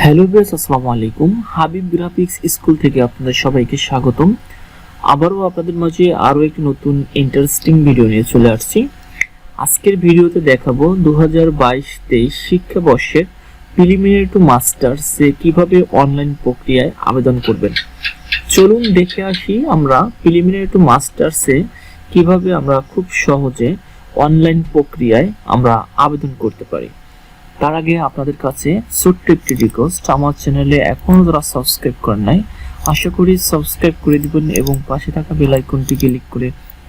Hello base আসসালামু আলাইকুম। Habib graphics school থেকে আপনাদের সবাইকে স্বাগতম। আবারও আপনাদের মাঝে আরও একটি নতুন ইন্টারেস্টিং ভিডিও নিয়ে চলে আসছি। আজকের ভিডিওতে দেখাবো দু হাজার বাইশ তেইশ শিক্ষাবর্ষের প্রিলিমিনারি টু মাস্টার্সে কীভাবে অনলাইন প্রক্রিয়ায় আবেদন করবেন। চলুন দেখে আসি আমরা প্রিলিমিনারি টু মাস্টার্সে কীভাবে আমরা খুব সহজে অনলাইন প্রক্রিয়ায় আমরা আবেদন করতে পারি। তার আগে আপনাদের কাছে ছোট্ট একটি রিকোয়েস্ট আমার চ্যানেলে এখনও যারা সাবস্ক্রাইব করেন নাই, আশা করি সাবস্ক্রাইব করে দিবেন এবং পাশে থাকা বেল আইকনটি ক্লিক করে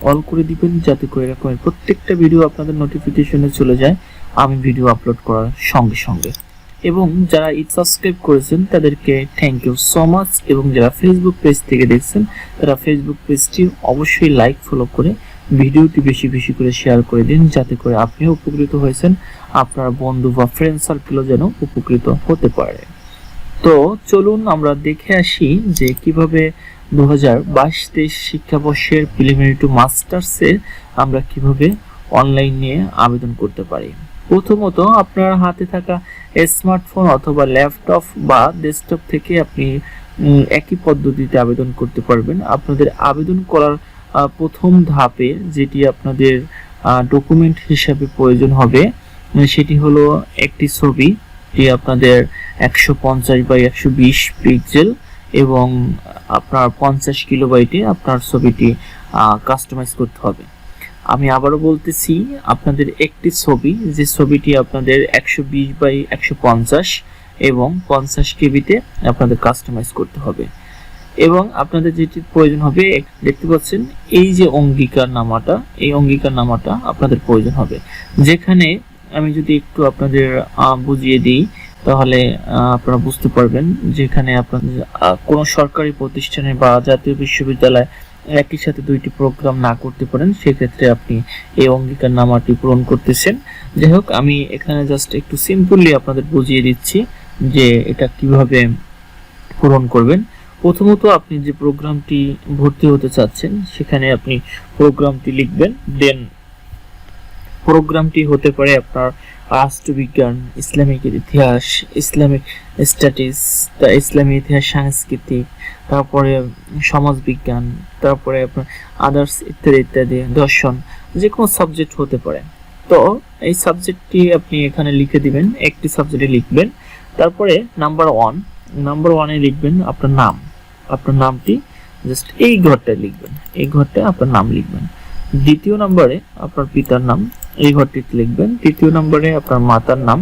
অল করে দিবেন, যাতে করে এরকমের প্রত্যেকটা ভিডিও আপনাদের নোটিফিকেশনে চলে যায়। আমি ভিডিও আপলোড করার সঙ্গে সঙ্গে। এবং যারা ইট সাবস্ক্রাইব করেছেন, তাদেরকে থ্যাংক ইউ সো মাচ এবং যারা ফেসবুক পেজ থেকে দেখছেন, তারা ফেসবুক পেজটি অবশ্যই লাইক ফলো করে ভিডিওটি বেশি বেশি করে শেয়ার করে দিন, যাতে করে আপনিও উপকৃত হয়েছেন, আপনার বন্ধু বা ফ্রেন্ড সার্কেলও যেন উপকৃত হতে পারে। তো চলুন আমরা দেখে আসি যে কীভাবে দু হাজার বাইশ তেইশ শিক্ষাবর্ষের প্রিলিমিনারি টু মাস্টার্সে আমরা কীভাবে অনলাইন নিয়ে আবেদন করতে পারি। প্রথমত আপনার হাতে থাকা স্মার্টফোন অথবা ল্যাপটপ বা ডেস্কটপ থেকে আপনি একই পদ্ধতিতে আবেদন করতে পারবেন। আপনাদের আবেদন করার প্রথম ধাপে যেটি আপনাদের ডকুমেন্ট হিসাবে প্রয়োজন হবে সেটি হলো একটি ছবি, এটি আপনাদের একশো পঞ্চাশ বাই একশো বিশ পিক্সেল এবং আপনার পঞ্চাশ কিলোবাইটে আপনার ছবিটি কাস্টমাইজ করতে হবে। আমি আবারও বলতেছি, আপনাদের একটি ছবি, যে ছবিটি আপনাদের একশো বিশ বাই একশো পঞ্চাশ এবং পঞ্চাশ কেবিতে আপনাদের কাস্টমাইজ করতে হবে। এবং আপনাদের যেটি প্রয়োজন হবে দেখতে পাচ্ছেন, এই যে অঙ্গীকার নামাটা, এই অঙ্গীকার নামাটা আপনাদের প্রয়োজন হবে। যেখানে আমি যদি একটু আপনাদের বুঝিয়ে দিই, তাহলে আপনারা বুঝতে পারবেন যেখানে আপনাদের কোনো সরকারি প্রতিষ্ঠানে বা জাতীয় বিশ্ববিদ্যালয় একই সাথে দুইটি প্রোগ্রাম না করতে পারেন, সেক্ষেত্রে আপনি এই অঙ্গীকার নামাটি পূরণ করতেছেন। যাই হোক, আমি এখানে জাস্ট একটু সিম্পলি আপনাদের বুঝিয়ে দিচ্ছি যে এটা কীভাবে পূরণ করবেন। প্রথমত আপনি যে প্রোগ্রামটি ভর্তি হতে চাচ্ছেন, সেখানে আপনি প্রোগ্রামটি লিখবেন, দেন প্রোগ্রামটি হতে পারে আপনার রাষ্ট্রবিজ্ঞান ইসলামিক ইতিহাস, ইসলামিক স্টাডিজ তা ইতিহাস, সাংস্কৃতিক, তারপরে সমাজবিজ্ঞান তারপরে আপনার আদার্স ইত্যাদি ইত্যাদি, দর্শন যে কোনো সাবজেক্ট হতে পারে। তো এই সাবজেক্টটি আপনি এখানে লিখে দিবেন, একটি সাবজেক্টে লিখবেন, তারপরে নাম্বার ওয়ান নাম্বার ওয়ানে লিখবেন আপনার নাম। আপনার নামটি জাস্ট এই ঘরটায় লিখবেন। এই ঘরটায় আপনার নাম লিখবেন। দ্বিতীয় নম্বরে আপনার পিতার নাম, এই ঘরটিতে লিখবেন। তৃতীয় নম্বরে আপনার মাতার নাম,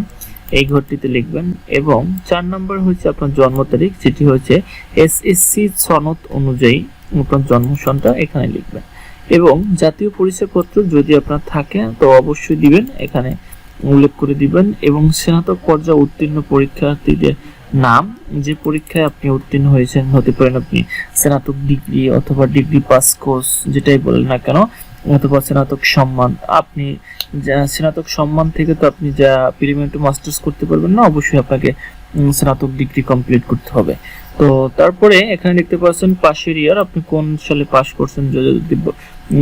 এই ঘরটিতে লিখবেন। এবং চার নম্বর হচ্ছে আপনার জন্ম তারিখ যেটি হচ্ছে এসএসসি সনদ অনুযায়ী আপনার জন্ম সনটা এখানে লিখবেন। এবং জাতীয় পরিচয়পত্র যদি আপনার থাকে, তো অবশ্যই দিবেন। এখানে উল্লেখ করে দিবেন। এবং স্নাতক পর্যায়ে উত্তীর্ণ পরীক্ষার্থীদের নাম যে পরীক্ষায় আপনি উত্তীর্ণ হয়েছেন, হতে পারেন আপনি স্নাতক ডিগ্রি অথবা ডিগ্রি পাস কোর্স যেটাই বলেন না কেন, অথবা স্নাতক সম্মান। আপনি স্নাতক সম্মান থেকে তো আপনি যা প্রিলিমিনারি মাস্টার্স করতে পারবেন না, অবশ্যই আপনাকে স্নাতক ডিগ্রি কমপ্লিট করতে হবে। তো তারপরে এখানে দেখতে পাচ্ছেন পাশের ইয়ার আপনি কোন সালে পাস করছেন, যদি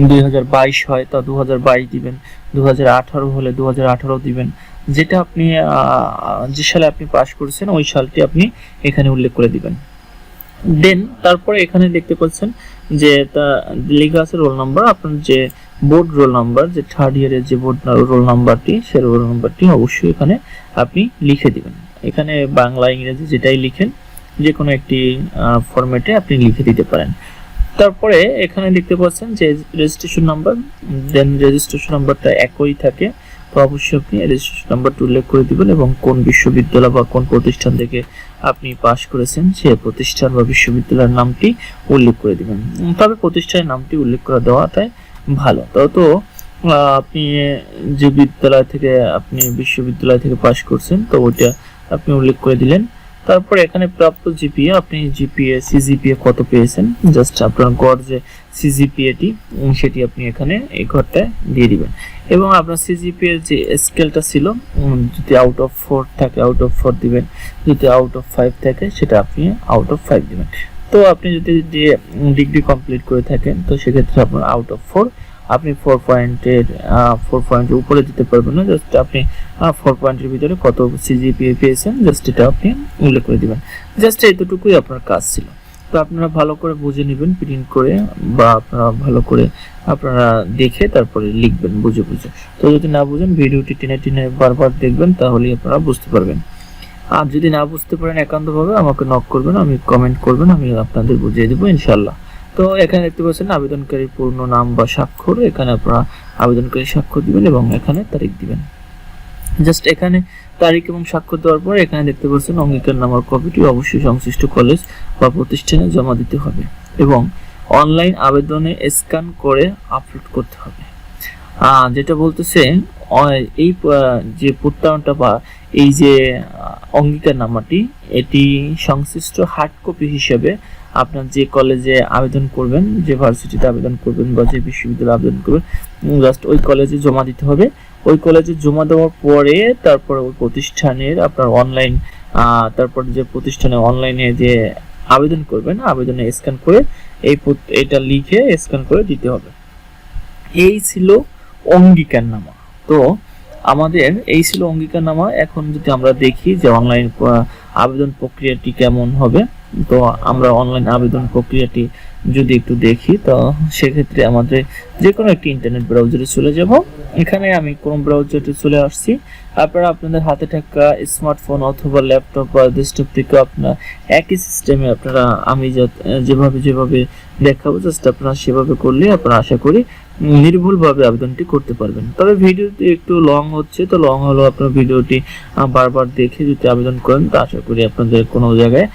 দুই হাজার বাইশ হয়, তা দু হাজার বাইশ দিবেন দু হাজার আঠারো হলে দু হাজার আঠারো দিবেন যেটা আপনি যে সালে আপনি পাস করেছেন, ওই সালটি আপনি এখানে উল্লেখ করে দিবেন। দেন তারপরে এখানে দেখতে পাচ্ছেন যে তা লেখা আছে রোল নাম্বার আপনার যে বোর্ড রোল নাম্বার যে থার্ড ইয়ারের যে বোর্ড রোল নাম্বারটি সে রোল নাম্বারটি অবশ্যই এখানে আপনি লিখে দিবেন। এখানে বাংলা, ইংরেজি যেটাই লিখেন যে কোনো একটি ফরম্যাটে আপনি লিখে দিতে পারেন। তারপরে এখানে দেখতে পাচ্ছেন যে রেজিস্ট্রেশন নাম্বার দেন রেজিস্ট্রেশন নাম্বারটা একই থাকে। তো অবশ্যই আপনি রেজিস্ট্রেশন নাম্বারটি উল্লেখ করে দিবেন এবং কোন বিশ্ববিদ্যালয় বা কোন প্রতিষ্ঠান থেকে আপনি পাশ করেছেন, সে প্রতিষ্ঠান বা বিশ্ববিদ্যালয়ের নামটি উল্লেখ করে দিবেন। তবে প্রতিষ্ঠানের নামটি উল্লেখ করে দেওয়াটাই ভালো। তো তো আপনি যে বিদ্যালয় থেকে, আপনি বিশ্ববিদ্যালয় থেকে পাশ করছেন, তো ওইটা আপনি উল্লেখ করে দিলেন। তারপর এখানে প্রাপ্ত জিপিএ আপনি জিপিএ সিজিপিএ কত পেয়েছেন? জাস্ট আপনার গড় যে সিজিপিএটি সেটি আপনি এখানে এই ঘরটায় দিয়ে দিবেন। এবং আপনার সিজিপিএর যে স্কেলটা ছিল যদি আউট অফ ফোর থাকে আউট অফ ফোর দিবেন। যদি আউট অফ ফাইভ থাকে, সেটা আপনি আউট অফ ফাইভ দিবেন। তো আপনি যদি ডিগ্রি কমপ্লিট করে থাকেন, তো সেক্ষেত্রে আপনার আউট অফ ফোর আপনি ফোর পয়েন্টের ফোর পয়েন্টের উপরে দিতে পারবেন না। জাস্ট আপনি ফোর পয়েন্টের ভিতরে কত সিজিপিএ পেয়েছেন জাস্ট এটা আপনি উল্লেখ করে দেবেন। জাস্ট এতটুকুই আপনার কাজ ছিল। তো আপনারা ভালো করে বুঝে নেবেন প্রিন্ট করে বা আপনারা ভালো করে আপনারা দেখে তারপরে লিখবেন, বুঝে বুঝে। তো যদি না বুঝেন, ভিডিওটি টেনে টেনে বারবার দেখবেন, তাহলেই আপনারা বুঝতে পারবেন। আর যদি না বুঝতে পারেন একান্তভাবে, আমাকে নক করবেন, আমি কমেন্ট করবেন, আমি আপনাদের বুঝিয়ে দেবো ইনশাল্লাহ তো এখানে দেখতে পাচ্ছেন আবেদনকারীর পূর্ণ নাম বা স্বাক্ষর। এখানে আপনারা আবেদনকারী স্বাক্ষর দিবেন এবং এখানে তারিখ দিবেন। জাস্ট এখানে তারিখ এবং স্বাক্ষর দেওয়ার পর এখানে দেখতে পাচ্ছেন অঙ্গীকার নামার কপিটি অবশ্যই সংশ্লিষ্ট কলেজ বা প্রতিষ্ঠানে জমা দিতে হবে এবং অনলাইন আবেদনে স্ক্যান করে আপলোড করতে হবে। যেটা বলতেছে এই যে প্রত্যয়নটা বা এই যে অঙ্গীকার নামাটি, এটি সংশ্লিষ্ট হার্ড কপি হিসেবে আপনার যে কলেজে আবেদন করবেন, যে ভার্সিটিতে আবেদন করবেন বা যে বিশ্ববিদ্যালয়ে আবেদন করবেন জাস্ট ওই কলেজে জমা দিতে হবে। ওই কলেজে জমা দেওয়ার পরে তারপর ওই প্রতিষ্ঠানের আপনার অনলাইন তারপর যে প্রতিষ্ঠানে অনলাইনে যে আবেদন করবেন, আবেদনে স্ক্যান করে এই এটা লিখে স্ক্যান করে দিতে হবে। এই ছিল অঙ্গীকারনামা। তো আমাদের এই ছিল অঙ্গীকারনামা। এখন যদি আমরা দেখি যে অনলাইন আবেদন প্রক্রিয়াটি কেমন হবে তো আমরা অনলাইন আবেদন প্রক্রিয়াটি যদি একটু দেখি, তো সেক্ষেত্রে আমাদের যে কোনো একটি ইন্টারনেট ব্রাউজারে চলে যাব। এখানে আমি ক্রোম ব্রাউজারে চলে আসছি। আপনারা আপনাদের হাতে থাকা স্মার্টফোন অথবা ল্যাপটপ বা ডেস্কটপ থেকে আপনার একই সিস্টেমে আপনারা আমি যেভাবে যেভাবে দেখাবো জাস্ট আপনারা সেভাবে করলে আপনারা আশা করি নির্ভুলভাবে আবেদনটি করতে পারবেন। তবে ভিডিওটি একটু লং হচ্ছে, তো লং হলেও আপনার ভিডিওটি বারবার দেখে যদি আবেদন করেন, তো আশা করি আপনাদের কোনো জায়গায়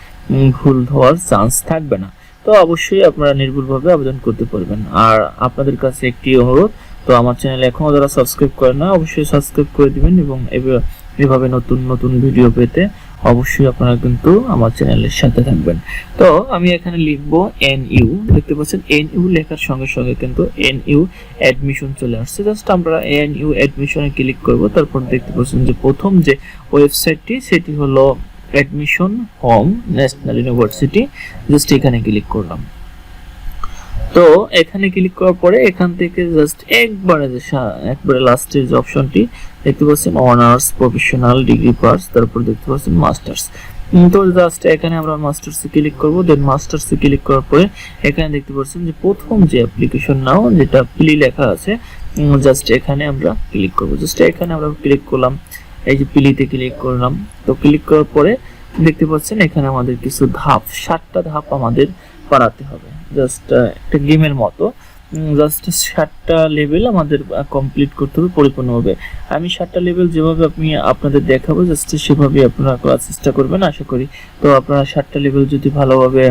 ভুল হওয়ার চান্স থাকবে না। তো অবশ্যই আপনারা নির্ভুলভাবে আবেদন করতে পারবেন। আর আপনাদের কাছে একটি অনুরোধ, তো আমার চ্যানেলে এখনও যারা সাবস্ক্রাইব করেন না, অবশ্যই সাবস্ক্রাইব করে দিবেন এবং এভাবে নতুন নতুন ভিডিও পেতে অবশ্যই আপনারা কিন্তু আমার চ্যানেলের সাথে থাকবেন। তো আমি এখানে লিখব এন ইউ দেখতে পাচ্ছেন এন ইউ লেখার সঙ্গে সঙ্গে কিন্তু এন ইউ অ্যাডমিশন চলে আসছে। জাস্ট আমরা এন ইউ অ্যাডমিশনে ক্লিক করব, তারপর দেখতে পাচ্ছেন যে প্রথম যে ওয়েবসাইটটি সেটি হলো admission home national university just এখানে ক্লিক করলাম। তো এখানে ক্লিক করার পরে এখান থেকে জাস্ট একবারে একবারে লাস্টের যে অপশনটি দেখতে পাচ্ছেন অনার্স প্রফেশনাল ডিগ্রি পাস তারপর দেখতে পাচ্ছেন মাস্টার্স তো জাস্ট এখানে আমরা মাস্টার্সে ক্লিক করব দেন মাস্টার্সে ক্লিক করার পরে এখানে দেখতে পাচ্ছেন যে প্রথম যে অ্যাপ্লিকেশন নাও, যেটা প্লি লেখা আছে জাস্ট এখানে আমরা ক্লিক করব। জাস্ট এখানে আমরা ক্লিক করলাম। এই যে পিলিতে ক্লিক করলাম, তো ক্লিক করার পরে দেখতে পাচ্ছেন এখানে আমাদের কিছু ধাপ, সাতটা ধাপ আমাদের পারাতে হবে। জাস্ট একটা গেমের মতো। জাস্ট সাতটা লেভেল আমাদের কমপ্লিট করতে হবে পরিপূর্ণভাবে। আমি সাতটা লেভেল যেভাবে আমি আপনাদের দেখাবো জাস্ট সেভাবে আপনারা করার চেষ্টা করবেন, আশা করি। তো আপনারা সাতটা লেভেল যদি ভালোভাবে,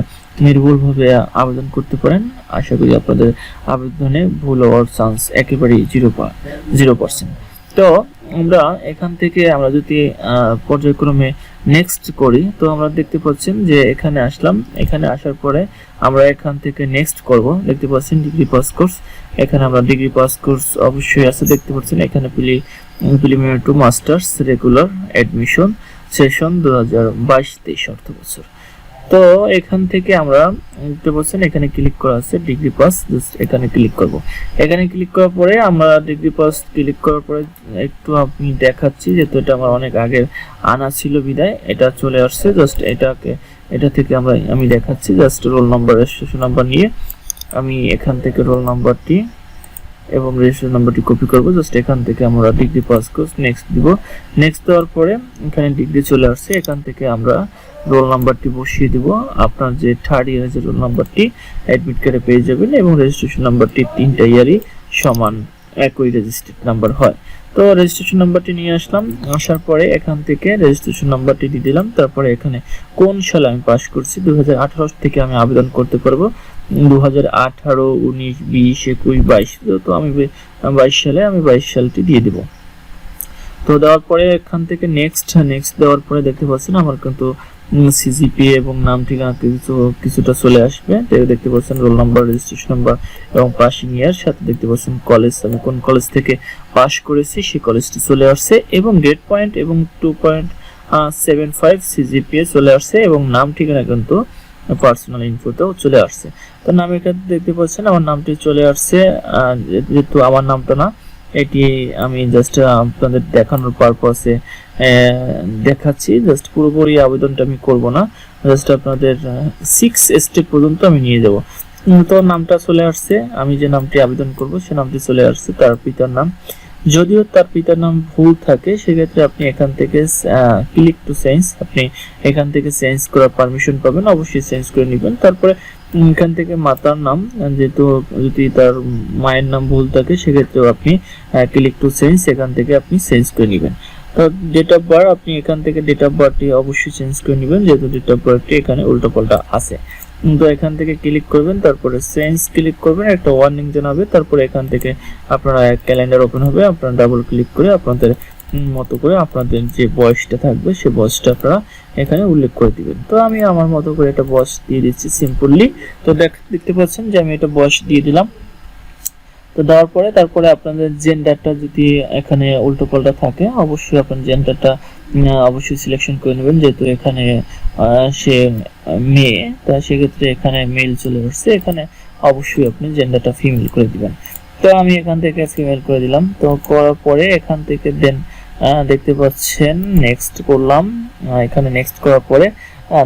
নির্ভুলভাবে আবেদন করতে পারেন, আশা করি আপনাদের আবেদনে ভুল হওয়ার চান্স একেবারেই জিরো জিরো পার্সেন্ট তো আমরা এখান থেকে আমরা যদি পর্যায়ক্রমে নেক্সট করি, তো আমরা দেখতে পাচ্ছেন যে এখানে আসলাম। এখানে আসার পরে আমরা এখান থেকে নেক্সট করব। দেখতে পাচ্ছেন ডিগ্রি পাস কোর্স এখানে আমরা ডিগ্রি পাস কোর্স অবশ্যই আছে। দেখতে পাচ্ছেন এখানে prelim preliminary to masters regular admission session দু হাজার বাইশ তেইশ অর্থ বছর তো এখান থেকে আমরা দেখতে পাচ্ছেন, এখানে ক্লিক করা আছে ডিগ্রি পাস জাস্ট এখানে ক্লিক করব। এখানে ক্লিক করার পরে আমরা ডিগ্রি পাস ক্লিক করার পরে একটু আমি দেখাচ্ছি, যেহেতু এটা আমার অনেক আগে আনা ছিল বিদায়, এটা চলে আসছে জাস্ট এটাকে, এটা থেকে আমরা, আমি দেখাচ্ছি just roll number registration number নিয়ে আমি এখান থেকে রোল নাম্বারটি এবং রেজিস্ট্রেশন নাম্বারটি কপি করব জাস্ট এখান থেকে আমরা ডিগ্রি পাস কোর্স নেক্সট দিব। নেক্সট দেওয়ার পরে এখানে ডিগ্রি চলে আসছে, এখান থেকে আমরা রোল নাম্বারটি বসিয়ে দিব। আপনার যে থার্ড ইয়ারের যে রোল নাম্বারটি অ্যাডমিট কার্ডে পেয়ে যাবেন এবং রেজিস্ট্রেশন নাম্বারটি তিনটা ইয়ারই সমান একই রেজিস্ট্রেড নাম্বার হয়। তো রেজিস্ট্রেশন নাম্বারটি নিয়ে আসলাম। আসার পরে এখান থেকে রেজিস্ট্রেশন নাম্বারটি দিয়ে দিলাম। তারপরে এখানে কোন সালে আমি পাস করছি দুই হাজার আঠারো থেকে আমি আবেদন করতে পারব। দু হাজার আঠারো, উনিশ, বিশ, একুশ, বাইশ, তো আমি বাইশ সালে আমি বাইশ সালটি দিয়ে দেবো। তো দেওয়ার পরে এখান থেকে নেক্সট নেক্সট দেওয়ার পরে দেখতে পাচ্ছেন আমার কিন্তু সিজিপি এবং নাম ঠিকানা কিছু, কিছুটা চলে আসবে। দেখতে পাচ্ছেন রোল নাম্বার রেজিস্ট্রেশন নাম্বার এবং পাসিং ইয়ার সাথে দেখতে পাচ্ছেন কলেজ আমি কোন কলেজ থেকে পাস করেছি, সেই কলেজটি চলে আসছে এবং গ্রেড পয়েন্ট এবং two point seven five CGPA চলে আসছে এবং নাম ঠিকানা কিন্তু পার্সোনাল ইনফোতেও চলে আসছে। তো নাম এখানে দেখতে পাচ্ছেন, আমার নামটি চলে আসছে যেহেতু আমার নামটা না এটি আমি জাস্ট আপনাদের দেখানোর পারপাসে দেখাচ্ছি। জাস্ট পুরোপুরি আবেদনটা আমি করব না। জাস্ট আপনাদের সিক্স স্টেপ পর্যন্ত আমি নিয়ে যাব। তো নামটা চলে আসছে। আমি যে নামটি আবেদন করব, সে নামটি চলে আসছে তার পিতার নাম। যদিও তার পিতার নাম ভুল থাকে, সেক্ষেত্রে আপনি এখান থেকে ক্লিক টু চেঞ্জ আপনি এখান থেকে চেঞ্জ করার পারমিশন পাবেন। অবশ্যই চেঞ্জ করে নেবেন। তারপরে এখান থেকে মাতার নাম, যেহেতু যদি তার মায়ের নাম ভুল থাকে, সেক্ষেত্রেও আপনি ক্লিক টু চেঞ্জ এখান থেকে আপনি চেঞ্জ করে নেবেন। তো ডেট অফ বার্থ আপনি এখান থেকে ডেট অফ বার্থটি অবশ্যই চেঞ্জ করে নেবেন, যেহেতু ডেট অফ বার্থটি এখানে উল্টো পাল্টা আছে তো এখান থেকে ক্লিক করবেন, তারপরে চেঞ্জ ক্লিক করবেন, একটা ওয়ার্নিং জানাবে, তারপরে এখান থেকে আপনারা ক্যালেন্ডার ওপেন হবে, আপনারা ডাবল ক্লিক করে আপনাদের মতো করে আপনাদের যে বয়সটা থাকবে সেই বয়সটা আপনারা এখানে উল্লেখ করে দিবেন। তো আমি আমার মতো করে একটা বয়স দিয়ে দিচ্ছি সিম্পলি। তো দেখ, দেখতে পাচ্ছেন যে আমি এটা বয়স দিয়ে দিলাম। তো দেওয়ার পরে তারপরে আপনাদের জেন্ডারটা যদি এখানে উল্টো পাল্টা থাকে, অবশ্যই আপনার জেন্ডারটা অবশ্যই সিলেকশন করে নেবেন। যেহেতু এখানে সে মেয়ে, তা সেক্ষেত্রে এখানে মেল চলে আসছে। এখানে অবশ্যই আপনি জেন্ডারটা ফিমেল করে দিবেন। তো আমি এখান থেকে ফিমেল করে দিলাম। তো করার পরে এখান থেকে দেন দেখতে পাচ্ছেন নেক্সট করলাম। এখানে নেক্সট করার পরে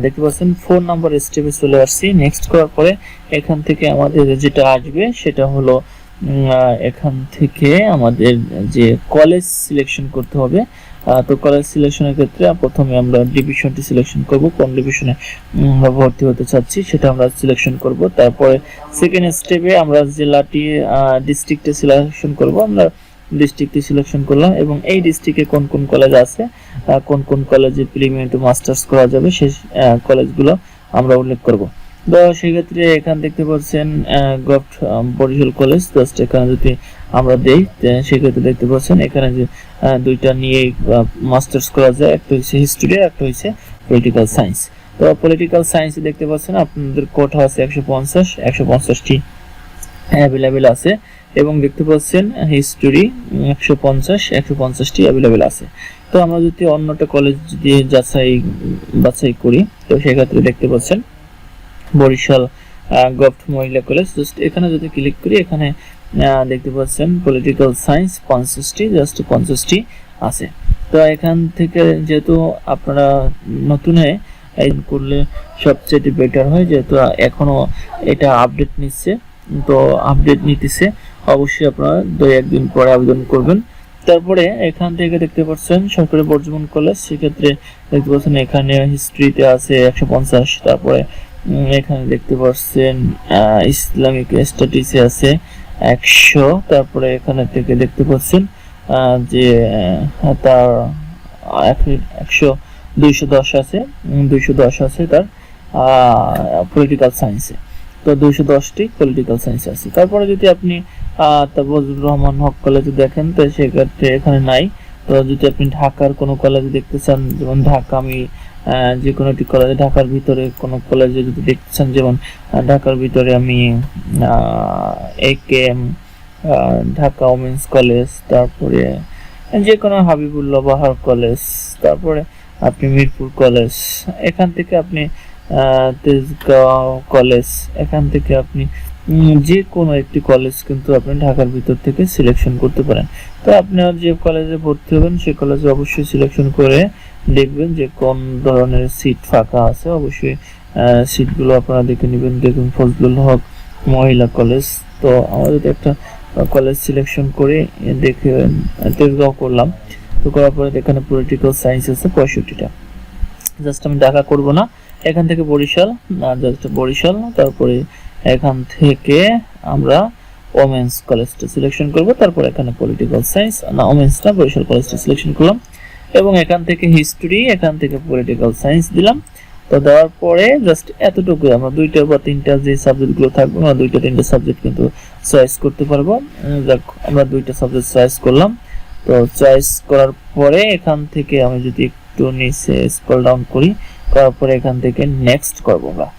দেখতে পাচ্ছেন ফোন নাম্বার স্টেপে চলে আসছি। নেক্সট করার পরে, এখান থেকে আমাদের যেটা আসবে, সেটা হলো এখান থেকে আমাদের যে কলেজ সিলেকশন করতে হবে। তো কলেজ সিলেকশনের ক্ষেত্রে প্রথমে আমরা ডিভিশনটি সিলেকশন করব। কোন ডিভিশনে ভর্তি হতে চাচ্ছি, সেটা আমরা সিলেকশন করব। তারপরে সেকেন্ড স্টেপে আমরা জেলাটি ডিস্ট্রিক্টে সিলেকশন করব। আমরা ডিস্ট্রিক্টটি সিলেকশন করলাম এবং এই ডিস্ট্রিক্টে কোন কোন কলেজ আছে কোন কোন কলেজে প্রিলিমিনারি টু মাস্টার্স করা যাবে সেই কলেজগুলো আমরা উল্লেখ করব। তো সেক্ষেত্রে এখানে দেখতে পাচ্ছেন গভট বরিশাল কলেজ জাস্ট এখানে যদি আমরা দেই সেক্ষেত্রে দেখতে পাচ্ছেন এখানে যে দুইটা নিয়ে মাস্টার্স করা যায়, একটা হচ্ছে হিস্ট্রি আর একটা হচ্ছে পলিটিক্যাল সায়েন্স তো পলিটিক্যাল সায়েন্সে দেখতে পাচ্ছেন আপনাদের কোটা আছে একশো পঞ্চাশ, একশো পঞ্চাশটি। অ্যাভেলেবেল আছে এবং দেখতে পাচ্ছেন হিস্টোরি একশো পঞ্চাশ, একশো পঞ্চাশটি অ্যাভেলেবেল আছে। তো আমরা যদি অন্যটা কলেজ যদি যাচাই, বাছাই করি, তো সেক্ষেত্রে দেখতে পাচ্ছেন বরিশাল গভট মহিলা কলেজ জাস্ট এখানে যদি ক্লিক করি, এখানে দেখতে পাচ্ছেন পলিটিক্যাল সায়েন্স পঞ্চাশটি জাস্ট পঞ্চাশটি আছে। তো এখান থেকে যেহেতু আপনারা নতুনে করলে সবচেয়ে বেটার হয়, যেহেতু এখনও এটা আপডেট নিচ্ছে। তো আপডেট নিতেছে, অবশ্যই আপনারা দুই একদিন পরে আবেদন করবেন। তারপরে এখান থেকে দেখতে পাচ্ছেন, সরকারি বর্জমন কলেজ সেক্ষেত্রে দেখতে পাচ্ছেন এখানে হিস্ট্রিতে আছে একশো পঞ্চাশ, তারপরে এখানে দেখতে পাচ্ছেন ইসলামিক স্টাডিজে আছে একশো, তারপরে এখানে থেকে দেখতে পাচ্ছেন যে তার একশো দুইশো দশ আছে দুইশো দশ আছে তার পলিটিক্যাল সায়েন্সে তো দুইশো দশটি পলিটিক্যাল সায়েন্স আছে। তারপরে যদি আপনি আহ, তাবজুর রহমান হক কলেজে দেখেন তো সেক্ষেত্রে এখানে নাই। তো যদি আপনি ঢাকার কোনো কলেজে দেখতে চান যেমন ঢাকা আমি যে কোনো একটি কলেজে ঢাকার ভিতরে কোনো কলেজে যদি দেখতে চান যেমন ঢাকার ভিতরে আমি A K M Dhaka women's college তারপরে যে কোনো হাবিবুল্লাহ বাহার কলেজ তারপরে আপনি মিরপুর কলেজ এখান থেকে আপনি তেজগাঁও কলেজ এখান থেকে আপনি যে কোনো একটি কলেজ কিন্তু আপনি ঢাকার ভিতর থেকে সিলেকশন করতে পারেন। তো আপনার যে কলেজে ভর্তি হবেন, সে কলেজে অবশ্যই সিলেকশন করে দেখবেন যে কোন ধরনের সিট ফাঁকা আছে। অবশ্যই সিটগুলো আপনারা দেখে নেবেন। দেখুন, ফজলুল হক মহিলা কলেজ তো আমাদের একটা কলেজ সিলেকশন করে দেখে তেজগাঁও করলাম, তো করার পরে এখানে পলিটিক্যাল সায়েন্স আছে পঁয়ষট্টিটা। জাস্ট আমি ঢাকা করব না। এখান থেকে বরিশাল জাস্ট বরিশাল, তারপরে এখান থেকে আমরা ওমেন্স কলেজটা সিলেকশন করব, তারপর এখানে পলিটিক্যাল সায়েন্স না ওমেন্স না, বরিশাল কলেজটা সিলেকশন করলাম। এবং এখান থেকে হিস্ট্রি এখান থেকে পলিটিক্যাল সায়েন্স দিলাম। তো দেওয়ার পরে জাস্ট এতটুকু, আমরা দুইটা বা তিনটা যে সাবজেক্টগুলো থাকবে, আমরা দুইটা তিনটা সাবজেক্ট কিন্তু চয়েস করতে পারব। যাক, আমরা দুইটা সাবজেক্ট চয়েস করলাম। তো চয়েস করার পরে এখান থেকে আমি যদি একটু নিচে স্ক্রল ডাউন করি, করার পরে এখান থেকে নেক্সট করব আমরা।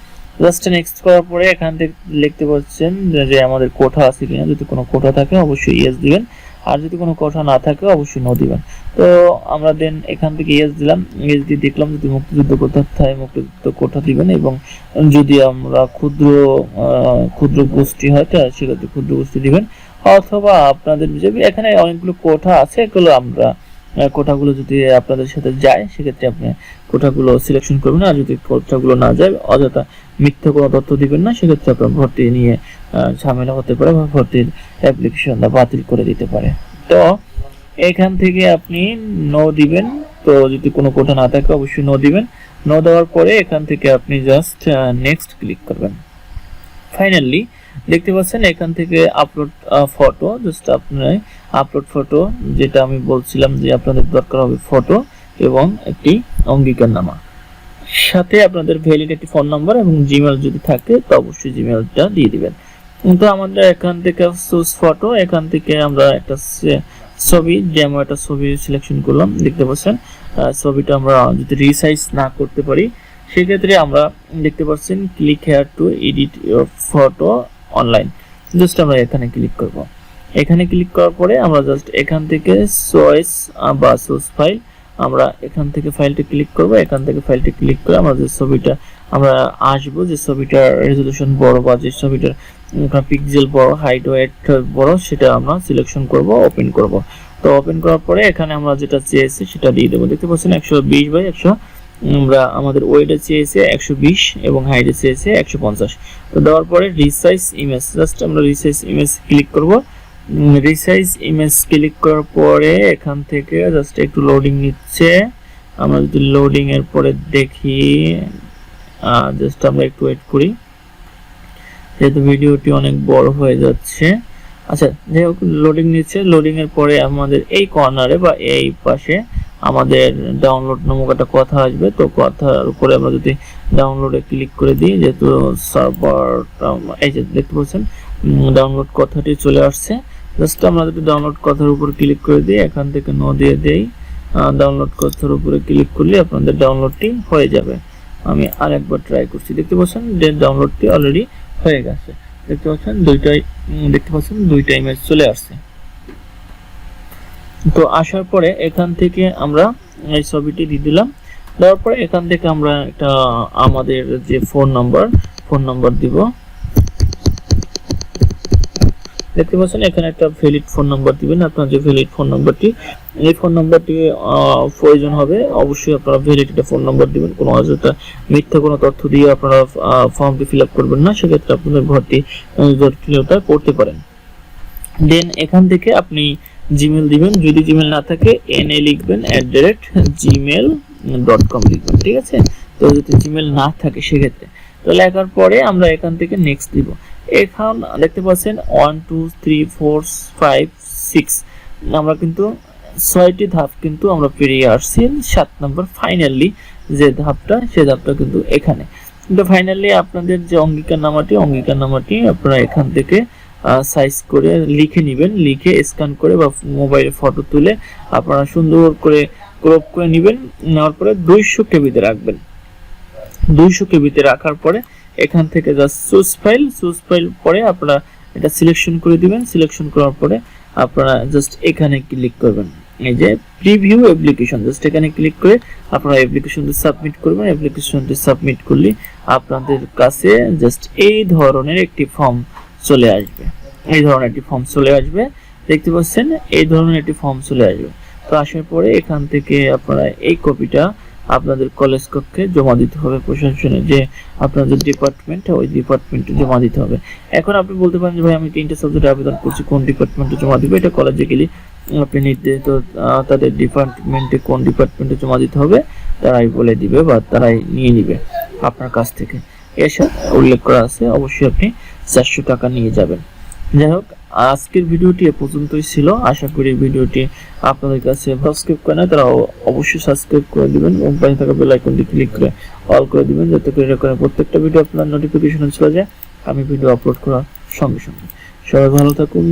জাস্ট নেক্সট করার পরে এখান থেকে লিখতে পাচ্ছেন যে- আমাদের কোঠা আছে কিনা। যদি কোনো কোঠা থাকে, অবশ্যই ইয়েস দিবেন। আর যদি কোনো কোঠা না থাকে, অবশ্যই নো দিবেন। তো আমরা দেন এখান থেকে ইয়েস দিলাম। ইয়েস দিয়ে দেখলাম যদি মুক্তিযুদ্ধ কোথা থাকে মুক্তিযুদ্ধ কোঠা দিবেন এবং যদি আমরা ক্ষুদ্র ক্ষুদ্র গোষ্ঠী হয় তাহলে সেক্ষেত্রে ক্ষুদ্র গোষ্ঠী দিবেন। অথবা আপনাদের যে এখানে অনেকগুলো কোঠা আছে, এগুলো আমরা আহ, কোঠাগুলো যদি আপনাদের সাথে যায় সেক্ষেত্রে আপনি কোঠাগুলো সিলেকশন করবেন। আর যদি কোঠাগুলো না যায় অযথা মিথ্যা কোনো তথ্য দিবেন না সেক্ষেত্রে আপনার ভর্তি নিয়ে ঝামেলা হতে পারে বা ভর্তির অ্যাপ্লিকেশনটা বাতিল করে দিতে পারে। তো এখান থেকে আপনি নো দিবেন। তো যদি কোনো কোঠা না থাকে অবশ্যই নো দিবেন। নো দেওয়ার পরে এখান থেকে আপনি জাস্ট নেক্সট ক্লিক করবেন। ফাইনালি দেখতে পাচ্ছেন এখান থেকে আপলোড ফটো জাস্ট আপনার আপলোড ফটো যেটা আমি বলছিলাম যে আপনাদের দরকার হবে ফটো এবং একটি অঙ্গীকারনামা। সাথে আপনাদের ভ্যালিড একটি ফোন নাম্বার এবং জিমেল যদি থাকে, তো অবশ্যই জিমেলটা দিয়ে দিবেন। তো আমাদের এখান থেকে সোর্স ফটো এখান থেকে আমরা একটা ছবি ডেমো একটা ছবি সিলেকশন করলাম, দেখতে পাচ্ছেন। ছবিটা আমরা যদি রিসাইজ না করতে পারি, সেক্ষেত্রে আমরা দেখতে পাচ্ছেন click here to edit photo online just আমরা এখানে ক্লিক করব। এখানে ক্লিক করার পরে আমরা জাস্ট এখান থেকে চয়েস বা সোর্স ফাইল আমরা এখান থেকে ফাইলটা ক্লিক করব। এখান থেকে ফাইলটা ক্লিক করে আমরা যে ছবিটা, আমরা আসব যে ছবিটার রেজলিউশন বড় বা যে ছবিটার পিক্সেল বড় হাইট ওয়েট বড়, সেটা আমরা সিলেকশন করব ওপেন করব। তো ওপেন করার পরে এখানে আমরা যেটা চেয়েছি সেটা দিয়ে দেবো। দেখতে পাচ্ছেন একশো বিশ বাই একশো, আমরা আমাদের ওয়েটে চেয়েছে একশো বিশ এবং হাইটে চেয়েছে একশো পঞ্চাশ। তো দেওয়ার পরে রিসাইজ ইমেজ জাস্ট আমরা রিসাইজ ইমেজ ক্লিক করব। রিসাইজ ইমেজ ক্লিক করার পরে এখান থেকে জাস্ট একটু লোডিং নিচ্ছে। আমরা যদি লোডিং এর পরে দেখি জাস্ট আমরা একটু ওয়েট করি। যেহেতু ভিডিওটি অনেক বড় হয়ে যাচ্ছে। আচ্ছা যাই হোক লোডিং নিচ্ছে। লোডিং এর পরে আমাদের এই কর্নারে বা এই পাশে আমাদের ডাউনলোড নামক একটা কথা আসবে। তো কথার উপরে আমরা যদি ডাউনলোডে ক্লিক করে দিই, যেহেতু সার্ভার এই যে দেখতে পাচ্ছেন ডাউনলোড কথাটি চলে আসছে। জাস্ট আমরা যদি ডাউনলোড কথার উপর ক্লিক করে দিই, এখান থেকে ন দিয়ে দেই ডাউনলোড কথার উপরে ক্লিক করলে আপনাদের ডাউনলোডটি হয়ে যাবে। আমি আরেকবার ট্রাই করছি, দেখতে পাচ্ছেন? যে ডাউনলোডটি অলরেডি হয়ে গেছে। দেখতে পাচ্ছেন? দুইটাই দেখতে পাচ্ছেন? দুইটা ইমেজ চলে আসছে। তো আসার পরে এখান থেকে আমরা এই ছবিটি দিয়ে দিলাম। দেওয়ার পরে এখান থেকে আমরা একটা, আমাদের যে ফোন নাম্বার ফোন নাম্বার দিব। দেখতে পাচ্ছেন, এখানে একটা ভ্যালিড ফোন নাম্বার দিবেন। আপনার যে ভ্যালিড ফোন নাম্বারটি এই ফোন নাম্বারটি প্রয়োজন হবে। অবশ্যই আপনারা ভ্যালিড একটা ফোন নাম্বার দিবেন। কোনো অযথা মিথ্যা কোনো তথ্য দিয়ে আপনারা ফর্মটি ফিল আপ করবেন না। সেক্ষেত্রে আপনাদের ভর্তি জটিলতা পড়তে পারেন। দেন এখান থেকে আপনি জিমেল দিবেন। যদি জিমেল না থাকে এন এ লিখবেন at the rate gmail dot com লিখবেন, ঠিক আছে? তো যদি জিমেল না থাকে সেক্ষেত্রে। তো লেখার পরে আমরা এখান থেকে নেক্সট দিব। এখন, দেখতে পাচ্ছেন one two three four five six আমরা কিন্তু ছয়টি ধাপ কিন্তু আমরা পেরিয়ে আসছি, সাত নম্বর ফাইনালি যে ধাপটা, সে ধাপটা কিন্তু এখানে। কিন্তু ফাইনালি আপনাদের যে অঙ্গীকার নামাটি অঙ্গীকার নামাটি আপনারা এখান থেকে সাইজ করে লিখে নেবেন, লিখে স্ক্যান করে বা মোবাইলে ফটো তুলে আপনারা সুন্দর করে ক্রপ করে নেবেন, নেওয়ার পরে দুইশো কেবিতে রাখবেন। দুইশো কেবিতে রাখার পরে এখান থেকে just choose file choose file পরে আপনারা এটা সিলেকশন করে দিবেন। সিলেকশন করার পরে আপনারা জাস্ট এখানে ক্লিক করবেন। এই যে প্রিভিউ অ্যাপ্লিকেশন জাস্ট এখানে ক্লিক করে আপনারা অ্যাপ্লিকেশনটি সাবমিট করবেন। অ্যাপ্লিকেশনটি সাবমিট করলে আপনাদের কাছে জাস্ট এই ধরনের একটি ফর্ম চলে আসবে। এই ধরনের একটি ফর্ম চলে আসবে। দেখতে পাচ্ছেন? এই ধরনের একটি ফর্ম চলে আসবে। তো আসার পরে এখান থেকে আপনারা এই কপিটা আপনাদের কলেজ কক্ষে জমা দিতে হবে। প্রশাসনে যে আপনাদের ডিপার্টমেন্ট ওই ডিপার্টমেন্টে জমা দিতে হবে। এখন আপনি বলতে পারেন যে, ভাই, আমি তিনটে সাবজেক্টে আবেদন করছি। কোন ডিপার্টমেন্টে জমা দিব? এটা কলেজে গেলে আপনি নির্ধারিত তাদের ডিপার্টমেন্টে কোন ডিপার্টমেন্টে জমা দিতে হবে, তারাই বলে দিবে বা তারাই নিয়ে নিবে আপনার কাছ থেকে। এসে উল্লেখ করা আছে, অবশ্যই আপনি চারশো টাকা নিয়ে যাবেন। যাই হোক আজকের ভিডিওটি এ পর্যন্তই ছিল। আশা করি ভিডিওটি আপনাদের কাছে সাবস্ক্রাইব করে না তারা অবশ্যই সাবস্ক্রাইব করে দিবেন এবং পাশে থাকা বেল আইকনটি ক্লিক করে অল করে দিবেন, যাতে করে এরকম প্রত্যেকটা ভিডিও আপনার নোটিফিকেশন চলে যায়। আমি ভিডিও আপলোড করার সঙ্গে সঙ্গে। সবাই ভালো থাকুন